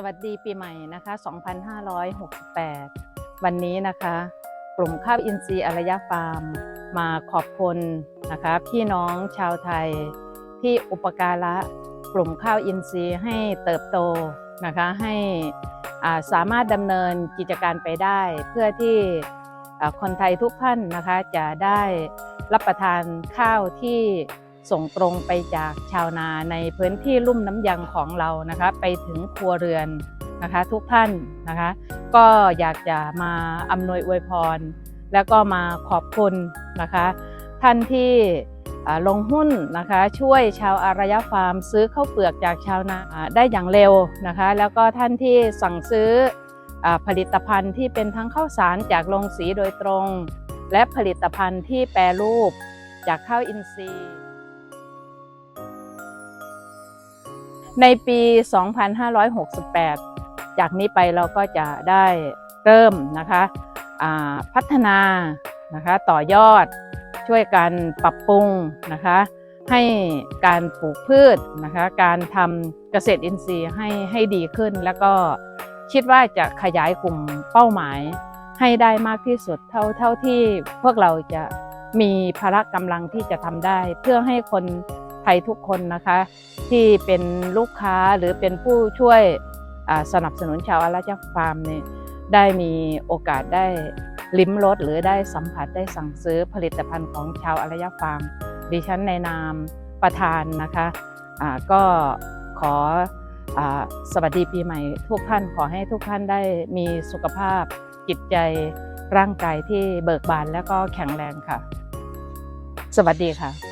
สวัสดีปีใหม่นะคะ 2568 วันนี้นะคะ กลุ่มข้าวอินทรีย์อารยฟาร์ม มาขอบคุณนะคะ พี่น้องชาวไทยที่อุปการะกลุ่มข้าวอินทรีย์ให้เติบโตนะคะให้สามารถดำเนินกิจการไปได้ เพื่อที่คนไทยทุกท่านนะคะจะได้รับประทานข้าวที่ ส่งตรงไปจากชาวนาในพื้นที่ลุ่มน้ำยังของเรานะคะ ไปถึงครัวเรือนนะคะทุกท่านนะคะ ก็อยากจะมาอำนวยอวยพร แล้วก็มาขอบคุณนะคะ ท่านที่ลงหุ้นนะคะช่วยชาวอารยฟาร์ม ซื้อข้าวเปลือกจากชาวนาได้อย่างเร็วนะคะ แล้วก็ท่านที่สั่งซื้ออผลิตภัณฑ์ที่เป็นทั้งข้าวสารจากโรงสีโดยตรง และผลิตภัณฑ์ที่แปรรูปจากข้าวอินทรีย์ ในปี 2568 จากนี้ไปเราก็จะได้เริ่มนะคะพัฒนานะคะต่อยอดช่วยกันปรับปรุงนะคะให้การปลูกพืชนะคะการทำเกษตรอินทรีย์ให้ให้ดีขึ้น แล้วก็คิดว่าจะขยายกลุ่มเป้าหมายให้ได้มากที่สุดเท่าเท่าที่พวกเราจะมีพละกำลังที่จะทำได้ เพื่อให้คน ไทยทุกคนนะคะ ที่เป็นลูกค้าหรือเป็นผู้ช่วยสนับสนุนชาวอาราชฟาร์มเนี่ยได้มีโอกาสได้ลิ้มรสหรือได้สัมผัสได้สั่งซื้อผลิตภัณฑ์ของชาวอารยฟาร์ม ดิฉันในนามประธานนะคะอ่าก็ขออสวัสดีปีใหม่ ทุกท่านขอให้ทุกท่านได้มีสุขภาพจิตใจร่างกายที่เบิกบานและก็แข็งแรงค่ะ สวัสดีค่ะ